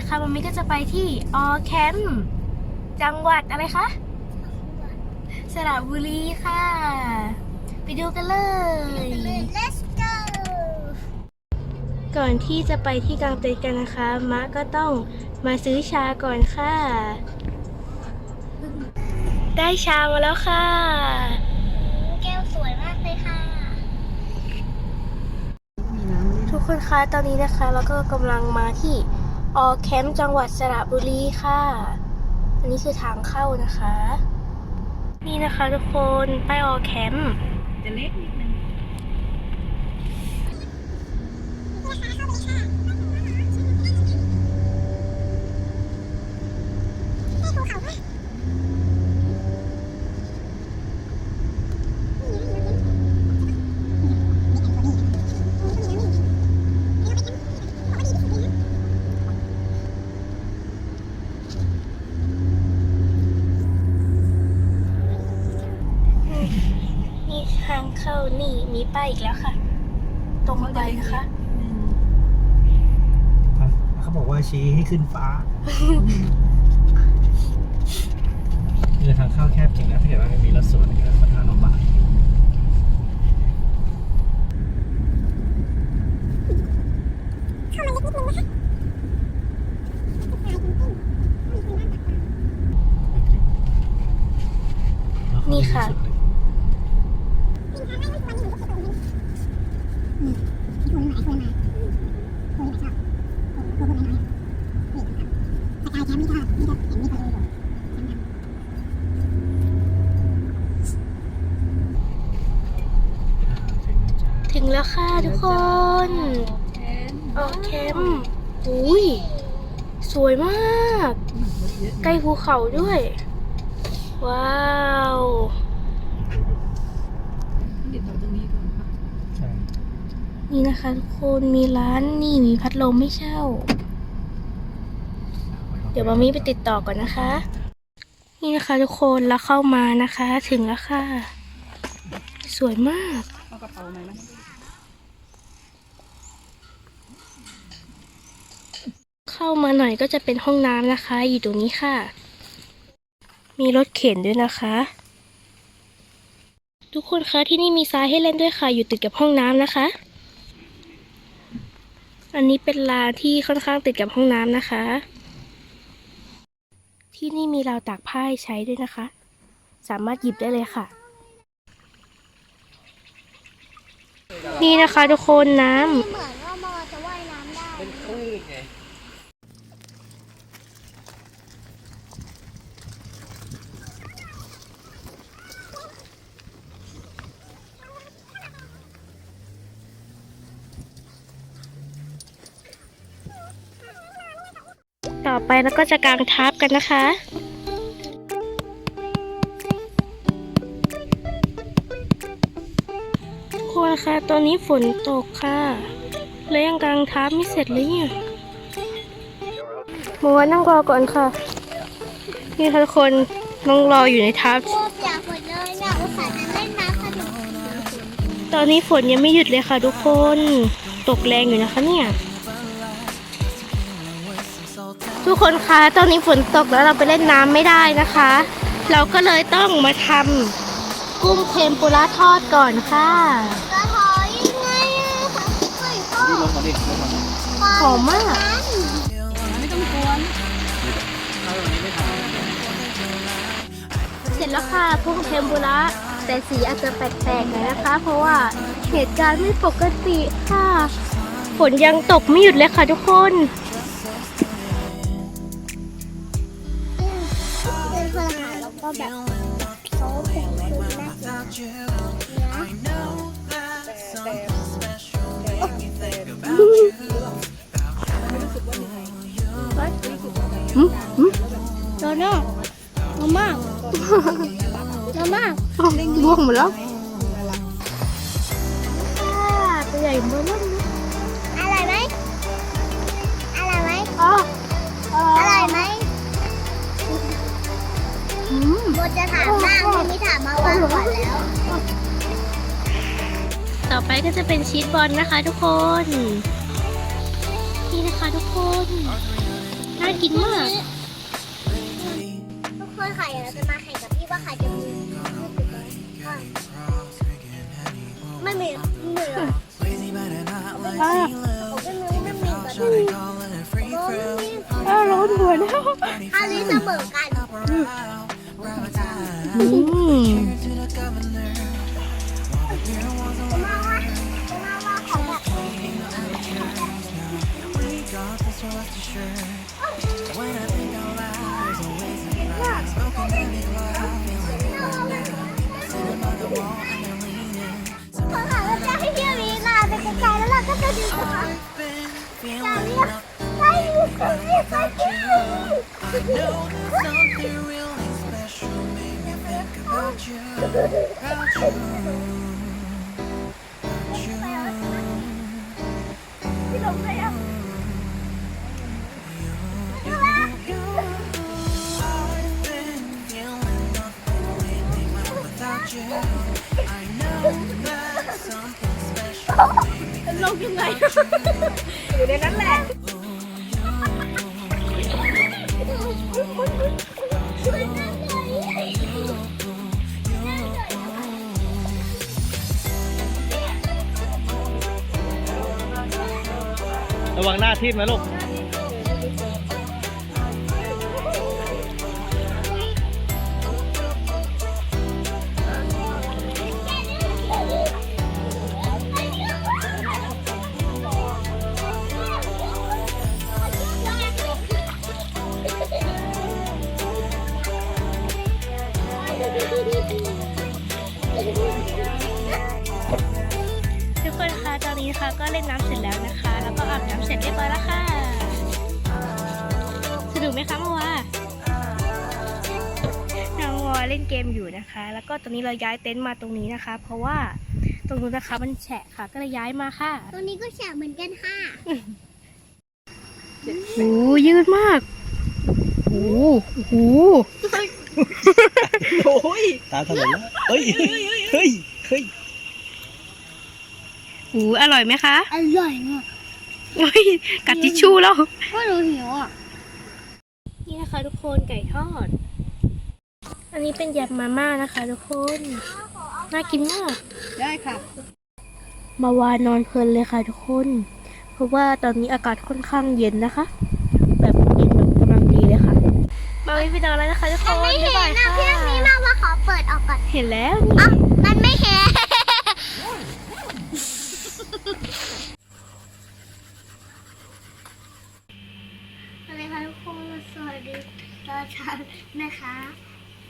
นนี้นะคะมามิก็จะไปที่ออแคมป์จังหวัดอะไรคะสระบุรีค่ะ ไปดูกันเลย Let's go ก่อนที่จะไปที่กลางเต็นท์กันนะคะมะก็ต้องมาซื้อชาก่อนค่ะ ได้ชามาแล้วค่ะ แก้วสวยมากเลยค่ะ ทุกคนคะตอนนี้นะคะเราก็กำลังมาที่ ออแคมป์จังหวัดสระบุรีค่ะ อันนี้คือทางเข้านะคะ นี่นะคะทุกคนไปออแคมป์จะเล็กนิดนึง นี่ทางเข้านี่มีป้าย อีกแล้วค่ะ ตรงไปนะคะเขาบอกว่าชี้ให้ขึ้นฟ้าคือทางเข้าแคบจริงนะถ้าเกิดว่าไม่มีรถสวนก็ค่อนข้างลำบากนี่ค่ะ แล้วค่ะทุกคนออแคมป์อุ้ย สวยมาก ใกล้ภูเขาด้วย ว้าวเดี๋ยวต่อตรงนี้ก่อนค่ะใช่นี่นะคะทุกคนมีร้านนี่มีพัดลมไม่เช่า เดี๋ยวมามีไปติดต่อก่อนนะคะ นี่นะคะทุกคนแล้วเข้ามานะคะ ถึงแล้วค่ะ สวยมากเอากระเป๋าไหนม เข้ามาหน่อยก็จะเป็นห้องน้ำนะคะ อยู่ตรงนี้ค่ะ มีรถเข็นด้วยนะคะ ทุกคนคะที่นี่มีทรายให้เล่นด้วยค่ะ อยู่ติดกับห้องน้ำนะคะ อันนี้เป็นลานที่ค่อนข้างติดกับห้องน้ำนะคะ ที่นี่มีราวตากผ้าให้ใช้ด้วยนะคะ สามารถหยิบได้เลยค่ะนี่นะคะทุกคนน้ำ เหมือนว่ามอจะว่ายน้ำได้ เป็นคลื่นไง ต่อ ไปแล้วก็จะกางทับกันนะคะทุกคนคะตอนนี้ฝนตกค่ะแล้วยังกางทับไม่เสร็จเลยเนี่ยโมวนั่งรอก่อนค่ะ นี่ค่ะทุกคนนั่งรออยู่ในทับกลัวเปียกหมดเลยเนี่ยอุตส่าห์จะเล่นน้ำค่ะถึงตอนนี้ฝนยังไม่หยุดเลยค่ะทุกคน ตกแรงอยู่นะคะเนี่ย ทุกคนคะตอนนี้ฝนตกแล้วเราไปเล่นน้ำไม่ได้นะคะ เราก็เลยต้องมาทำกุ้งเทมปุระทอดก่อนค่ะกระถอยยังไงอะคะเฮ้ยพ่อนี่รถมาดิรถมาหอมมาก ไม่ต้องกวนถ้าวันนี้ไม่ทเสร็จแล้วค่ะกุ้งเทมปุระแต่สีอาจจะแปลกๆหน่อยนะคะ เพราะว่าเหตุการณ์ไม่ปกติค่ะ ฝนยังตกไม่หยุดเลยค่ะทุกคนเป็น แล้วก็แบบเขาเป็นคนนะโดนอะมาม่ามาม่าล่วงหมดแล้ว อืมโบจะถามบ้างที่ไม่ถามมาวางก่อนแล้ว ต่อไปก็จะเป็นชีสบอลนะคะทุกคน นี่นะคะทุกคน น่ากินมาก ทุกคนค่ะเดี๋ยวเราจะมาแข่งกับพี่ว่าใครจะมีไม่มีเหนื่อยผมก็นึกไม่มีก็ได้อ้าวร้อนหัวแล้วคราวนี้เสมอกันอืมจะมาว่าจะมาว่าของแบบพอหาแล้วจะให้พี่วีมาไปไกลๆแล้วเราก็จะดูนะคะจะเรียกไปดูคน เรียกไปที่พี่ห ลงไปอะลงยังไง อยู่ในนั้นแหละ ระวังหน้าทิ่มลูก ก็ตอนนี้เราย้ายเต็นท์มาตรงนี้นะคะ เพราะว่าตรงนู้นนะคะมันแฉะค่ะ ก็เลยย้ายมาค่ะ ตรงนี้ก็แฉะเหมือนกันค่ะโอ้ยืดมาก โอ้โหตาถลนแล้วเฮ้ย เฮ้ย เฮ้ยโอ้อร่อยไหมคะ อร่อยมากโอ้ยกัดทิชชู่แล้วก็หนูหิวอะ นี่นะคะทุกคนไก่ทอด อันนี้เป็นยำมาม่านะคะทุกคน น่ากินมาก ได้ค่ะ มาวานอนเพลินเลยค่ะทุกคน เพราะว่าตอนนี้อากาศค่อนข้างเย็นนะคะ แบบเย็นแบบกำลังดีเลยค่ะ มาวิไปนอนแล้วนะคะทุกคนไม่เห็บ๊ายนบายนะค่ะพี่มีมากว่าขอเปิดออกก่อน เห็นแล้วอ๋นี่อมันไม่เห็น อะไรคะทุกคนสวัสดีตอนเช้านะคะ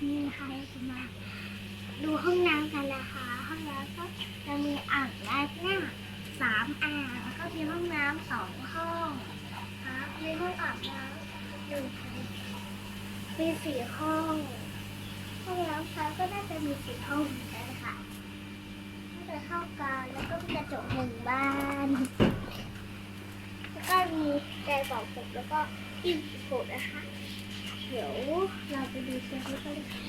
นี่นะคะเราจะมาดูห้องน้ำกันนะคะ ห้องน้ำก็จะมีอ่างล้างหน้าสามอ่างแล้วก็มีห้องน้ำสองห้องครับมีห้องอาบน้ำหนึ่งมีสี่ห้อง ห้องน้ำชายก็น่าจะมีสี่ห้องเหมือนกันค่ะน่าจะเข้ากันแล้วก็มีกระจกหนึ่งบาน แล้วก็มีไก่บอกผม แล้วก็อินโฟนะคะ เดี๋ยวเราไปดูเซฟนี้กันค่ะ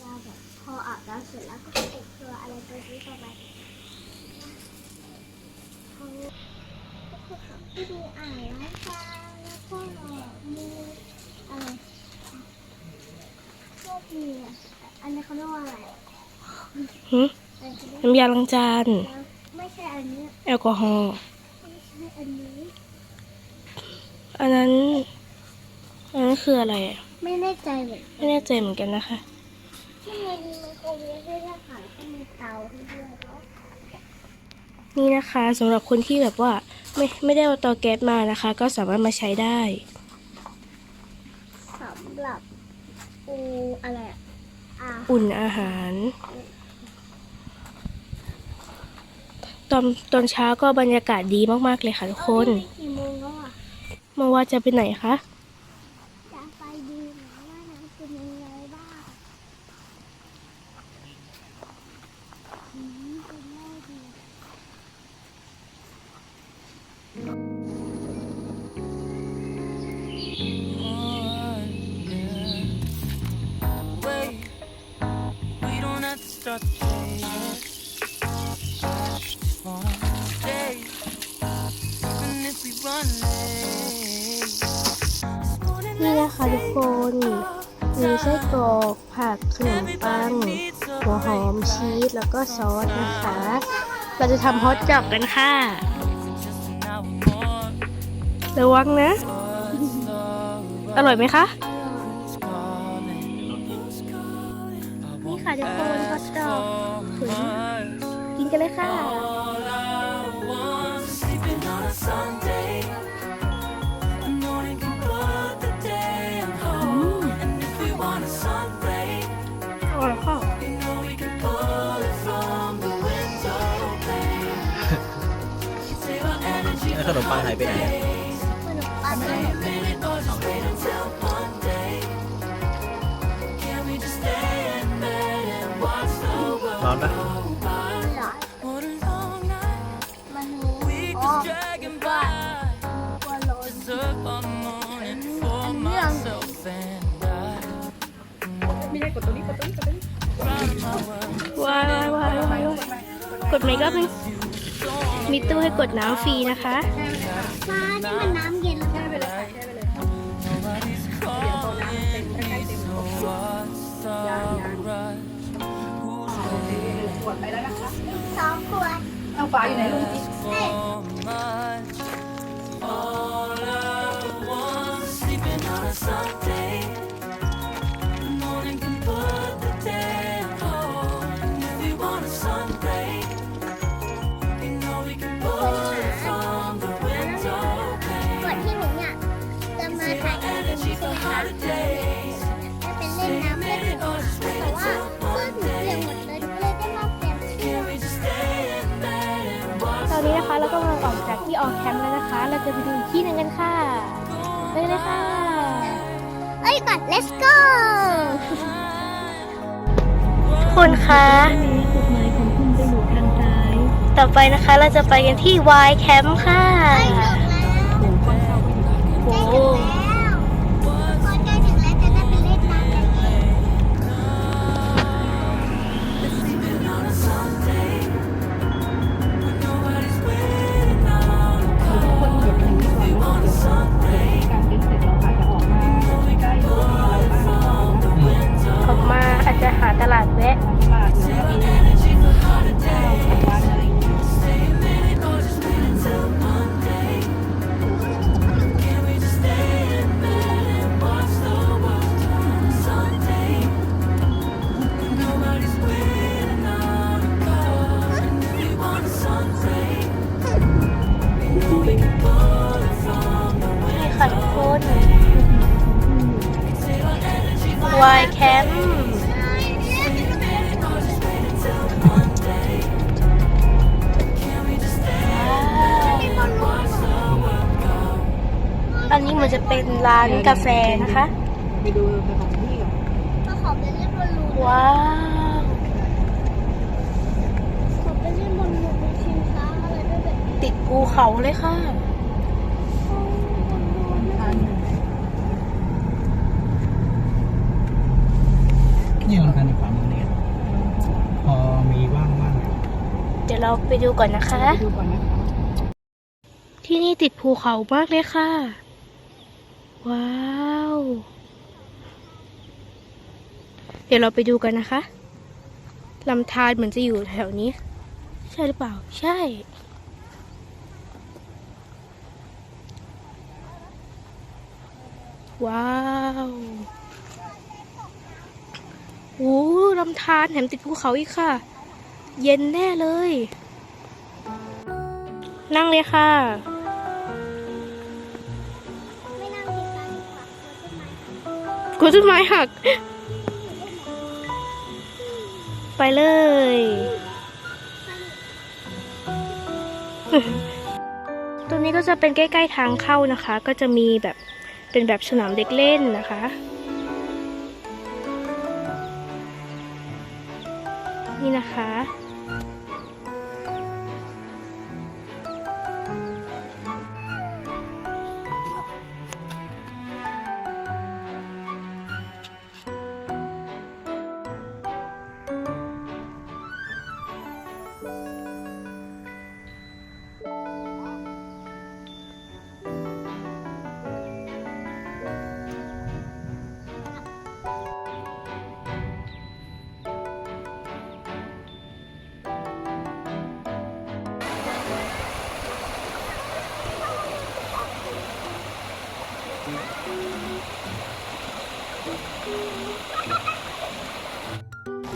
เราแบบพออาบน้ำเสร็จแล้วก็ไปเก็บตัวอะไรตัวนี้ต่อไปเขาก็คือไปดูอ่างล้างจานแล้วก็มีอะไรพวกมีอะอันนี้เขาเรียกว่าอะไรหึอันนี้เขาเรียกน้ำยาล้างจานว่าไม่ใช่อันนี้แอลกอฮอล์ไม่ใช่อันนี้ อันนั้นอันนั้นคืออะไรอะไม่แน่ใจเหมือนไม่แน่ใจเหมือนกันนะคะที่มันมีไมโครเวฟด้วยนะคะแล้วก็มีเตาให้ด้วยเนาะนี่นะคะสำหรับคนที่แบบว่าไม่ไม่ได้เอาเตาแก๊สมานะคะ ก็สามารถมาใช้ได้สำหรับปูอะไรอะอ่าอุ่นอาหาร ตอนตอนเช้าก็บรรยากาศดีมากๆเลยค่ะทุกคนเอ้ยกี่โมงแล้วอะ มาว่าจะไปไหนคะจะไปดูว่าน้ำเป็นยังไงบ้างอืมเป็นไงดี ชีสแล้วก็ซอสนะคะ เราจะทำฮอทดอกกันค่ะ ระวังนะ อร่อยไหมคะนี่ค่ะทุกคนฮอทดอกสวยมากกินกันเลยค่ะ แล้วขนมปังหายไปไหนอะขน มปังไม่ร้อนปะหรอมันอ๋อว่าว่าร้อนอันนี้ยังไม่ใช่กดตัวนี้กดตัวนี้กดตัวนี้ว้ายว้ายว้ายกดไหมก็เป็นงมีตู้ให้กดน้ำฟรีนะคะฟ้านี่มันน้ำเย็นแล้วแช่ไปเลยค่ะแช่ไปเลยเดี๋ยวพอน้ำเต็มใกล้ๆเต็มยางยางขวดไปแล้วนะคะสองขวดเอาฝาอยู่ไหนลุงจิ๊กก่ ออกจากที่ออกแคมป์แล้วนะคะ เราจะไปดูอีกที่หนึงกันค่ะไปเลยค่ะ เอ้ยก่อน let's go ทุกคนคะ ต่อไปนะคะเราจะไปกันที่ Y Camp ค่ะใก ตลาดแวะานกาแฟนะคะ ไปดูสถานที่ก่อนก็ขอไปเล่นบอลลูนว้าว ขอไปเล่นบอลลูนเป็นชิงช้าอะไรด้วยแบบนี้ติดภูเขาเลยค่ะทานนี่เราทานในขวามือเนี่ยพอมีว่างๆเดี๋ยวเราไปดูก่อนนะคะ ไปดูก่อนนะคะ ที่นี่ติดภูเขามากเลยค่ะ ว้าว เดี๋ยวเราไปดูกันนะคะลำธารเหมือนจะอยู่แถวนี้ ใช่หรือเปล่า ใช่ ว้าวโอ้ลำธารแถมติดภูเขาอีกค่ะ เย็นแน่เลย นั่งเลยค่ะ กว่าต้นไม้กลัวต้นไม้หัก ไปเลย ตรงนี้ก็จะเป็นใกล้ ๆ ทางเข้านะคะ ก็จะมีแบบเป็นแบบสนามเด็กเล่นนะคะนี่นะคะ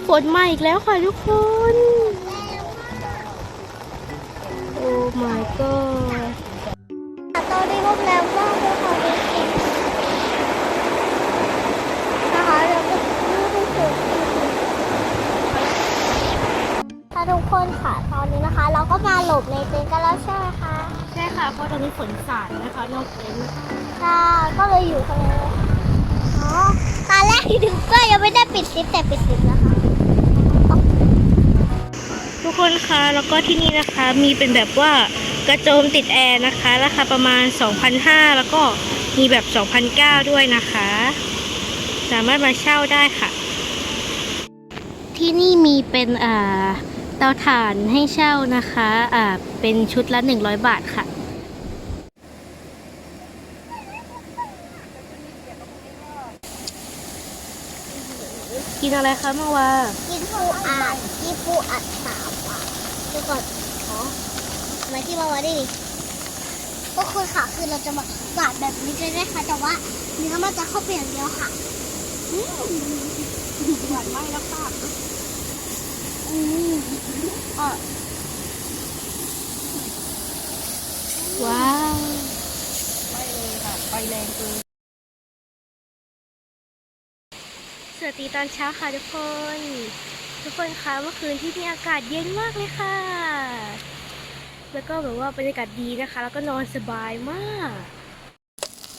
ฝนมาอีกแล้วค่ะทุกคน โอ้ my god ตอนนี้พวกเราก็ไปขอไปกินะคะเราก็ไม่ได้เจอค่ะทุกคนค่ะตอนนี้นะคะ เราก็มาหลบในเต็นท์กันแล้วใช่ไหมคะ ใช่ค่ะ เพราะตอนนี้ฝนสาดนะคะนอกเต็นท์ใช่ก็เลยอยู่ตรงนี้อ๋อตอนแรกที่ถึงก็ยังไม่ได้ปิดซิปแต่ปิดซิปแล้วค่ะ คนคะแล้วก็ที่นี่นะคะมีเป็นแบบว่ากระโจมติดแอร์นะคะ ราคาประมาณ 2,500 แล้วก็มีแบบ 2,900 ด้วยนะคะ สามารถมาเช่าได้ค่ะ ที่นี่มีเป็นอ่าเตาถ่านให้เช่านะคะอ่าเป็นชุดละ 100 บาทค่ะกินอะไรคะเมื่อวานกินปูอัดกินปูอัดสามอะเดี๋ยวก่อน อ๋อมาที่มาว่าได้ดิก็คือค่ะคือเราจะมาวานแบบนี้เลยนะคะแต่ว่าเนื้อมันจะเข้าไปอย่างเดียวค่ะหวานมากแล้วค่ะอืมอะว้าวไปเลยค่ะไปแรงเกินสวัสดีตอนเช้าค่ะทุกคน ทุกคนคะเมื่อคืนที่นี่อากาศเย็นมากเลยค่ะ แล้วก็แบบว่าบรรยากาศดีนะคะ แล้วก็นอนสบายมาก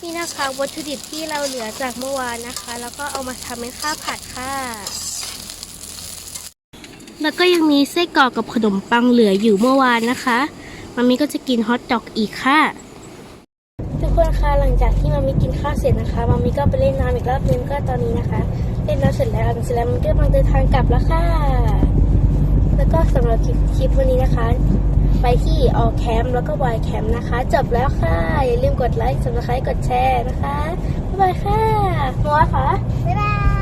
นี่นะคะวัตถุดิบที่เราเหลือจากเมื่อวานนะคะ แล้วก็เอามาทำเป็นข้าวผัดค่ะ แล้วก็ยังมีไส้กรอกกับขนมปังเหลืออยู่เมื่อวานนะคะมามีก็จะกินฮอทดอกอีกค่ะทุกคนคะหลังจากที่มามีกินข้าวเสร็จนะคะมามีก็ไปเล่นน้ำอีกรอบนึงก็ตอนนี้นะคะ เล่นน้ำเสร็จแล้วเสร็จแล้วมันก็กำลังเดินทางกลับแล้วค่ะ แล้วก็สำหรับคลิปคลิปวันนี้นะคะ ไปที่ออแคมแล้วก็ y camp นะคะ จบแล้วค่ะ อย่าลืมกดไลค์สมัครให้กดแชร์นะคะ บ๊ายบายค่ะมัวค่ะ บ๊ายบาย